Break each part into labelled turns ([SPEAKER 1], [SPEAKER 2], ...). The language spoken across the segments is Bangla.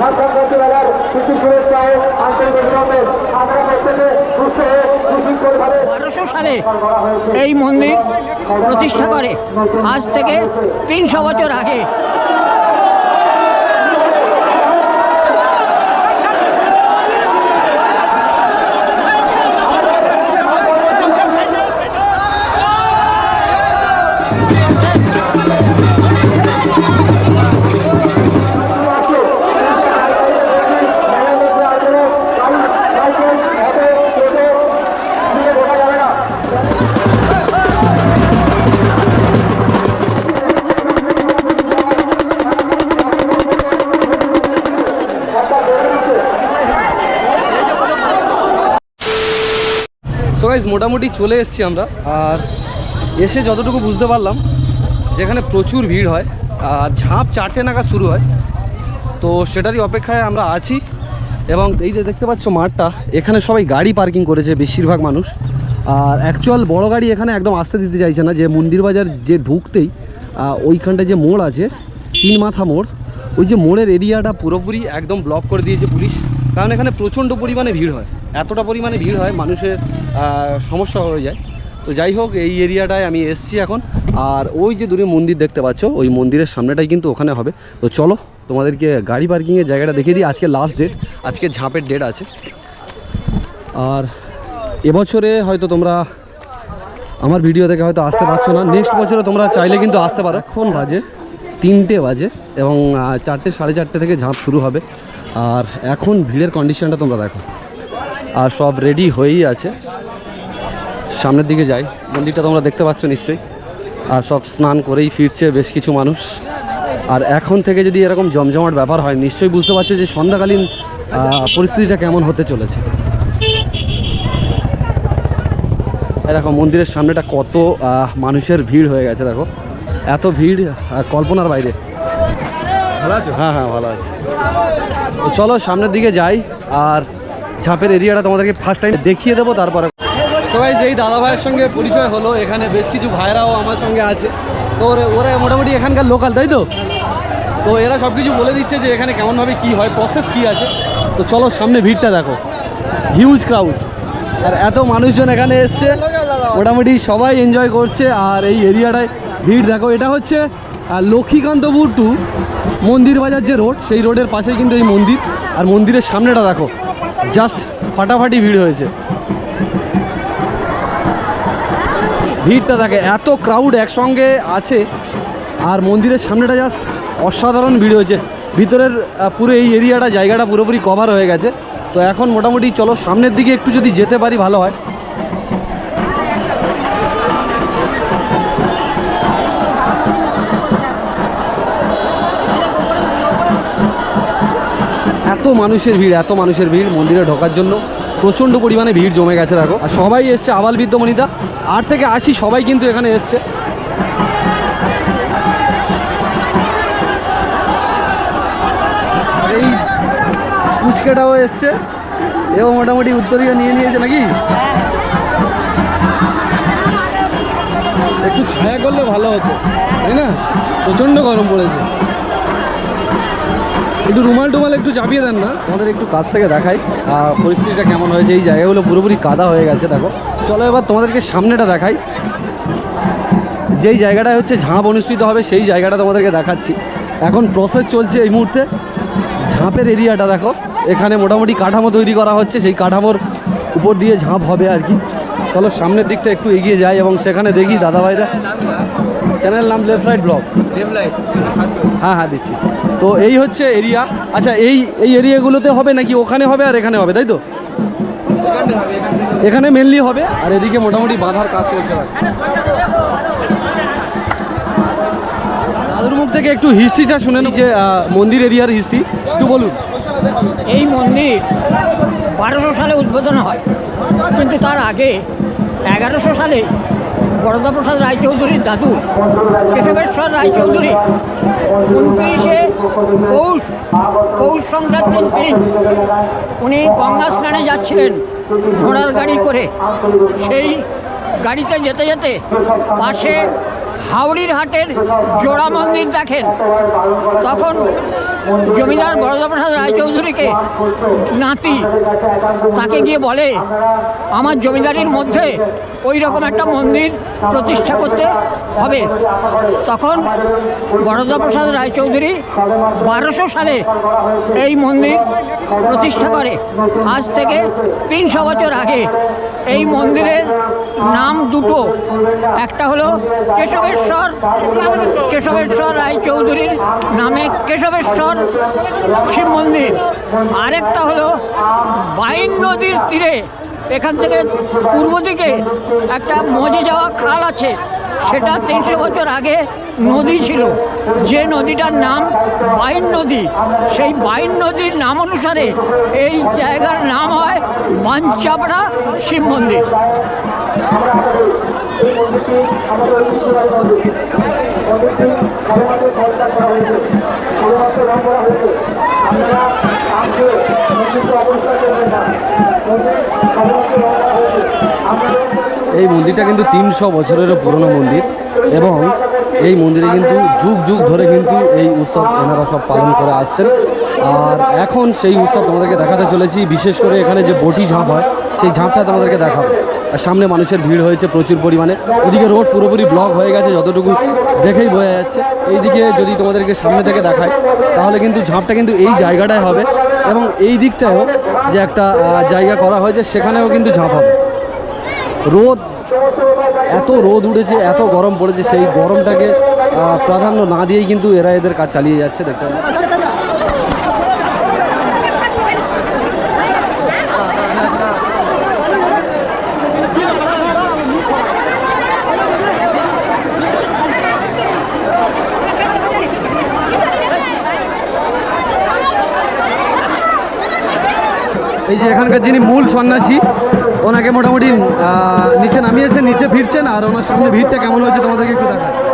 [SPEAKER 1] সংক্রান্তি মেলার কিছু শুভেচ্ছা আন্তরিক অভিনন্দন। আপনারা প্রত্যেকে সুস্থ হয়ে সুশৃঙ্খলভাবে
[SPEAKER 2] বারোশো সালে এই মন্দির প্রতিষ্ঠা করে। আজ থেকে তিনশো বছর আগে।
[SPEAKER 3] মোটামুটি চলে এসেছি আমরা। আর এসে যতটুকু বুঝতে পারলাম, যেখানে প্রচুর ভিড় হয়, আর ঝাঁপ চারটে নাগাদ শুরু হয়। তো সেটারই অপেক্ষায় আমরা আছি এবং এই যে দেখতে পাচ্ছ মাঠটা, এখানে সবাই গাড়ি পার্কিং করেছে বেশিরভাগ মানুষ। আর অ্যাকচুয়াল বড় গাড়ি এখানে একদম আসতে দিতে চাইছে না, যে মন্দির বাজার যে ঢুকতেই ওইখানটায় যে মোড় আছে, তিন মাথা মোড়, ওই যে মোড়ের এরিয়াটা পুরোপুরি একদম ব্লক করে দিয়েছে পুলিশ। কারণ এখানে প্রচণ্ড পরিমাণে ভিড় হয়। এতটা পরিমাণে ভিড় হয়, মানুষের সমস্যা হয়ে যায়। তো যাই হোক, এই এরিয়াটায় আমি এসছি এখন। আর ওই যে দূরে মন্দির দেখতে পাচ্ছ, ওই মন্দিরের সামনেটাই কিন্তু ওখানে হবে। তো চলো, তোমাদেরকে গাড়ি পার্কিংয়ের জায়গাটা দেখিয়ে দিই। আজকে লাস্ট ডেট আজকে ঝাঁপের ডেট আছে। আর এবছরে হয়তো তোমরা আমার ভিডিও দেখে হয়তো আসতে পারছ না। নেক্সট বছরে তোমরা চাইলে কিন্তু আসতে পারো। এখন বাজে তিনটে বাজে এবং চারটে, সাড়ে চারটে থেকে ঝাঁপ শুরু হবে। আর এখন ভিড়ের কন্ডিশনটা তোমরা দেখো। আর সব রেডি হয়েই আছে। সামনের দিকে যাই। মন্দিরটা তোমরা দেখতে পাচ্ছ নিশ্চয়ই। আর সব স্নান করেই ফিরছে বেশ কিছু মানুষ। আর এখন থেকে যদি এরকম জমজমাট ব্যাপার হয়, নিশ্চয়ই বুঝতে পারছ যে সন্ধ্যাকালীন পরিস্থিতিটা কেমন হতে চলেছে। দেখো, মন্দিরের সামনেটা কত মানুষের ভিড় হয়ে গেছে, দেখো। এত ভিড় কল্পনার বাইরে। ভালো আছো? হ্যাঁ হ্যাঁ ভালো আছে। তো চলো সামনের দিকে যাই আর ঝাঁপের এরিয়াটা তোমাদেরকে ফার্স্ট টাইম দেখিয়ে দেবো তারপরে সবাই যেই দাদা ভাইয়ের সঙ্গে পরিচয় হলো এখানে বেশ কিছু ভাইরাও আমার সঙ্গে আছে। তো ওরা ওরা মোটামুটি এখানকার লোকাল তাই তো? তো এরা সব কিছু বলে দিচ্ছে যে এখানে কেমনভাবে কি হয় প্রসেস কি আছে। তো চলো সামনে ভিড়টা দেখো। হিউজ ক্রাউড আর এত মানুষজন এখানে এসছে। মোটামুটি সবাই এনজয় করছে আর এই এরিয়াটায় ভিড় দেখো। এটা হচ্ছে লক্ষ্মীকান্তপুর টু মন্দির বাজার যে রোড সেই রোডের পাশেই কিন্তু এই মন্দির। আর মন্দিরের সামনেটা দেখো জাস্ট ফাটাফাটি ভিড় হয়েছে। ভিড়টা দেখে এত ক্রাউড একসঙ্গে আছে, আর মন্দিরের সামনেটা জাস্ট অসাধারণ ভিড় হয়েছে। ভিতরের পুরো এই এরিয়াটা জায়গাটা পুরোপুরি কভার হয়ে গেছে। তো এখন মোটামুটি চলো, সামনের দিকে একটু যদি যেতে পারি, ভালো হয়। এত মানুষের ভিড়, এত মানুষের ভিড় মন্দিরে ঢোকার জন্য। প্রচণ্ড পরিমাণে ভিড় জমে গেছে, দেখো। আর সবাই এসছে, আবাল বৃদ্ধ মনিতা আট থেকে আশি সবাই কিন্তু এখানে এসছে। এই কুচকেটাও এসছে। এবং মোটামুটি উত্তরীয় নিয়ে নিয়েছে নাকি? একটু ছায়া করলে ভালো হতো, তাই না? প্রচণ্ড গরম পড়েছে। একটু রুমাল টুমাল একটু চাপিয়ে দেন না। আমাদের একটু কাছ থেকে দেখাই পরিস্থিতিটা কেমন হয়েছে এই জায়গাগুলো পুরোপুরি কাদা হয়ে গেছে দেখো। চলো এবার তোমাদেরকে সামনেটা দেখাই। যেই জায়গাটায় হচ্ছে ঝাঁপ অনুষ্ঠিত হবে সেই জায়গাটা তোমাদেরকে দেখাচ্ছি। এখন প্রসেস চলছে এই মুহূর্তে। ঝাঁপের এরিয়াটা দেখো এখানে মোটামুটি কাঠামো তৈরি করা হচ্ছে সেই কাঠামোর উপর দিয়ে ঝাঁপ হবে আর কি। চলো সামনের দিকটা একটু এগিয়ে যাই এবং সেখানে দেখি দাদাভাইরা। চ্যানেল নাম লেফট রাইট ব্লগ হ্যাঁ হ্যাঁ দিচ্ছি। তো এই হচ্ছে এরিয়া আচ্ছা এই এই এরিয়াগুলোতে হবে নাকি ওখানে হবে আর এখানে হবে, তাই তো? এখানে মেনলি হবে। আর এদিকে মোটামুটি বাঁধার কাজ চলছে। দাদুর মুখ থেকে একটু হিস্ট্রিটা শুনে যে মন্দির এরিয়ার হিস্ট্রি একটু বলুন।
[SPEAKER 2] এই মন্দির বারোশো সালে উদ্বোধন হয়। কিন্তু তার আগে এগারোশো সালে বরদাপ্রসাদ রায়চৌধুরীর দাদু, কেশবেশ্বর রায়চৌধুরী, উনত্রিশে পৌষ পৌষ সংক্রান্তির দিন। উনি গঙ্গা স্নানে যাচ্ছিলেন ঘোড়ার গাড়ি করে। সেই গাড়িতে যেতে যেতে পাশে হাওড়ির হাটের জোড়া মন্দির দেখেন। তখন জমিদার বরদাপ্রসাদ রায়চৌধুরীকে নাতি তাকে গিয়ে বলে, আমার জমিদারির মধ্যে ওই রকম একটা মন্দির প্রতিষ্ঠা করতে হবে। তখন বরদাপ্রসাদ রায়চৌধুরী বারোশো সালে এই মন্দির প্রতিষ্ঠা করে। আজ থেকে তিনশো বছর আগে এই মন্দিরের নাম দুটো। একটা হলো কেশবেশ্বর কেশবেশ্বর রায়চৌধুরীর নামে কেশবেশ্বর শিব মন্দির। আরেকটা হলো বাইন নদীর তীরে। এখান থেকে পূর্ব দিকে একটা মজে যাওয়া খাল আছে। সেটা তিনশো বছর আগে নদী ছিল। যে নদীটার নাম বাইন নদী, সেই বাইন নদীর নাম অনুসারে এই জায়গার নাম হয় বাঞ্চাপড়া শিব মন্দির।
[SPEAKER 1] করা হয়েছে
[SPEAKER 3] এই মন্দিরটা কিন্তু তিনশো বছরেরও পুরনো মন্দির এবং এই মন্দিরে কিন্তু যুগ যুগ ধরে কিন্তু এই উৎসব এনারা সব পালন করে আসছেন। আর এখন সেই উৎসব তোমাদেরকে দেখাতে চলেছি, বিশেষ করে এখানে যে বটি ঝাঁপ হয়, সেই ঝাঁপটা তোমাদেরকে দেখাবো। আর সামনে মানুষের ভিড় হয়েছে প্রচুর পরিমাণে। ওদিকে রোড পুরোপুরি ব্লক হয়ে গেছে, যতটুকু দেখেই বোঝা যাচ্ছে। এইদিকে যদি তোমাদেরকে সামনে থেকে দেখায় তাহলে কিন্তু ঝাঁপটা কিন্তু এই জায়গাটায় হবে। এবং এই দিকটায়ও যে একটা জায়গা করা হয়েছে, সেখানেও কিন্তু ঝাঁপ হবে রোদ, এত রোদ উঠেছে, এত গরম পড়েছে, সেই গরমটাকে প্রাধান্য না দিয়েই কিন্তু এরা এদের কাজ চালিয়ে যাচ্ছে, দেখতে পাচ্ছি। এই যে এখানকার যিনি মূল সন্ন্যাসী, ওনাকে মোটামুটি নিচে নামিয়েছেন, নিচে ফিরছেন, আর ওনার সামনে ভিড়টা কেমন হয়েছে তোমাদেরকে একটু দেখায়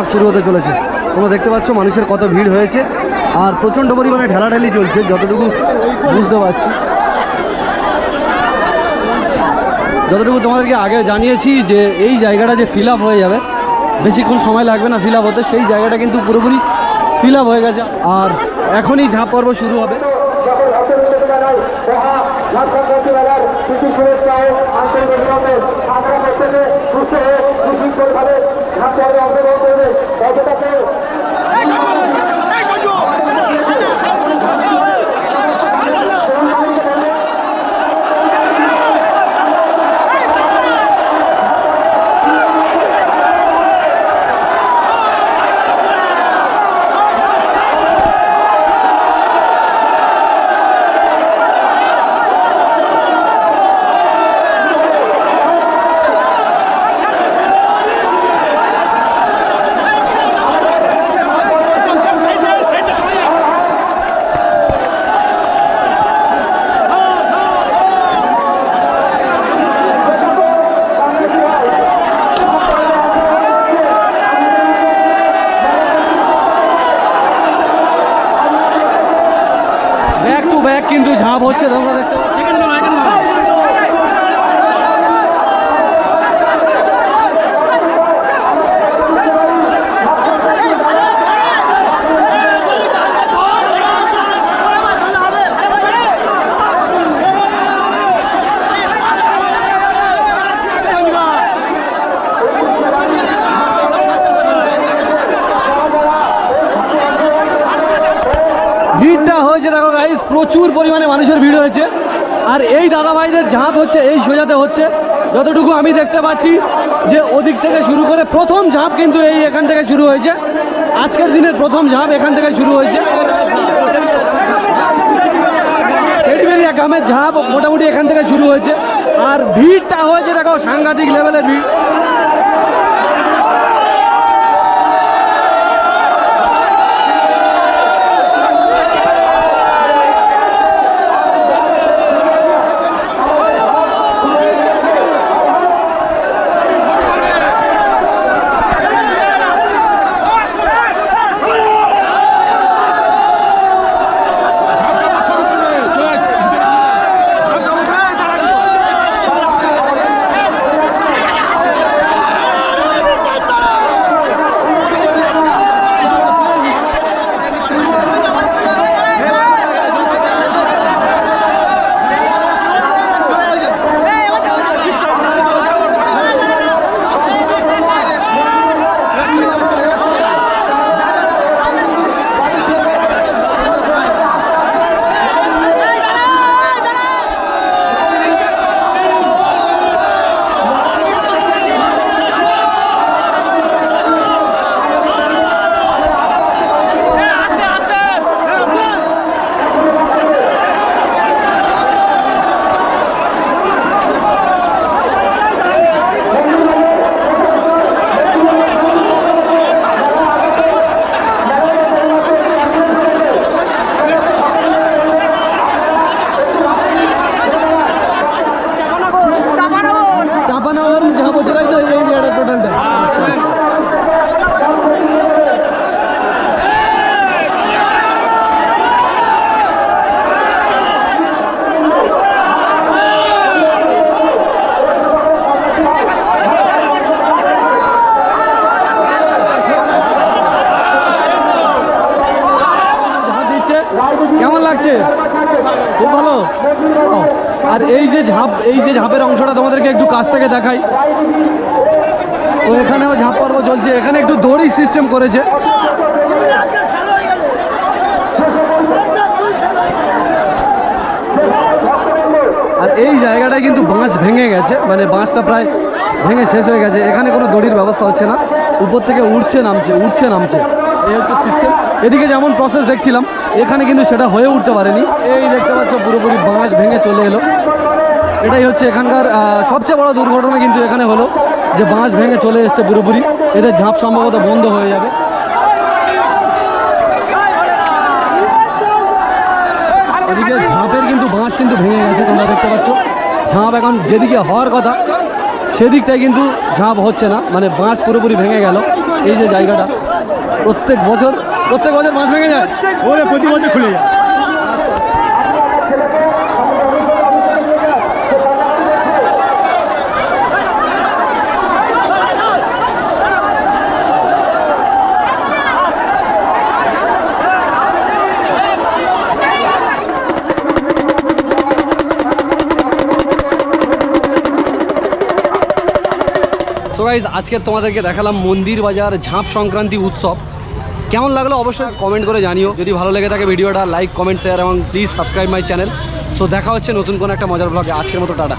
[SPEAKER 3] ঝাঁপ শুরু হতে চলেছে। তোমরা দেখতে পাচ্ছ মানুষের কত ভিড় হয়েছে। আর প্রচণ্ড পরিমাণে ঠেলাঠেলি চলছে, যতটুকু বুঝতে পারছি। যতটুকু তোমাদেরকে আগে জানিয়েছি যে এই জায়গাটা যে ফিল হয়ে যাবে, বেশিক্ষণ সময় লাগবে না ফিল হতে, সেই জায়গাটা কিন্তু পুরোপুরি ফিল হয়ে গেছে। আর এখনই ঝাঁপ পর্ব শুরু হবে।
[SPEAKER 1] জানাই মহা লাক্ষাপতি মেলার প্রীতি শুভেচ্ছা ও আন্তরিক অভিনন্দন। আপনারা প্রত্যেকে সুস্থ হয়ে সুশৃঙ্খলভাবে হবে অংশগ্রহণ করবে ততটাকে
[SPEAKER 3] ব্যাক এক কিন্তু ঝাঁপ হচ্ছে তোমরা দেখতে পাচ্ছ ভিড়টা হয়েছে, দেখো গাইস প্রচুর পরিমাণে মানুষের ভিড় হয়েছে। আর এই দাদা ভাইদের ঝাঁপ হচ্ছে, এই সোজাতে হচ্ছে। যতটুকু আমি দেখতে পাচ্ছি যে ওদিক থেকে শুরু করে প্রথম ঝাঁপ কিন্তু এই এখান থেকে শুরু হয়েছে। আজকের দিনের প্রথম ঝাঁপ এখান থেকে শুরু হয়েছে। গ্রামের ঝাঁপ মোটামুটি এখান থেকে শুরু হয়েছে। আর ভিড়টা হয়েছে, দেখো সাংঘাতিক লেভেলের ভিড়। লাগছে? খুব ভালো। আর এই যে ঝাঁপ, এই যে ঝাঁপের অংশটা তোমাদেরকে একটু কাছ থেকে দেখাই। তো এখানেও ঝাঁপ পর্ব চলছে। এখানে একটু দড়ি সিস্টেম করেছে। আর এই জায়গাটায় কিন্তু বাঁশ ভেঙে গেছে। মানে বাঁশটা প্রায় ভেঙে শেষ হয়ে গেছে। এখানে কোনো দড়ির ব্যবস্থা হচ্ছে না। উপর থেকে উঠছে নামছে উঠছে নামছে। এই হচ্ছে সিস্টেম এদিকে যেমন প্রসেস দেখছিলাম এখানে কিন্তু সেটা হয়ে উঠতে পারেনি। এই দেখতে পাচ্ছ পুরোপুরি বাঁশ ভেঙে চলে এলো। এটাই হচ্ছে এখানকার সবচেয়ে বড় দুর্ঘটনা কিন্তু এখানে হলো যে বাঁশ ভেঙে চলে এসছে পুরোপুরি। এদের ঝাঁপ সম্ভবত বন্ধ হয়ে যাবে। এদিকে ঝাঁপের কিন্তু বাঁশ কিন্তু ভেঙে গেছে, তোমরা দেখতে পাচ্ছ। ঝাঁপ এখন যেদিকে হওয়ার কথা, সেদিকটায় কিন্তু ঝাঁপ হচ্ছে না। মানে বাঁশ পুরোপুরি ভেঙে গেল। এই যে জায়গাটা, প্রত্যেক বছর প্রত্যেক বছর মাছ ভেঙে যায়।
[SPEAKER 4] ওরে প্রতি বছর খুলে যায়।
[SPEAKER 3] সো গাইজ আজকে তোমাদেরকে দেখালাম মন্দির বাজার ঝাঁপ সংক্রান্তি উৎসব। কেমন লাগল অবশ্যই কমেন্ট করে জানিও। যদি ভালো লেগে থাকে ভিডিওটা লাইক কমেন্ট শেয়ার এবং please subscribe my channel so দেখা হচ্ছে নতুন কোনো একটা মজার ব্লগে আজকের মতো, টাটা।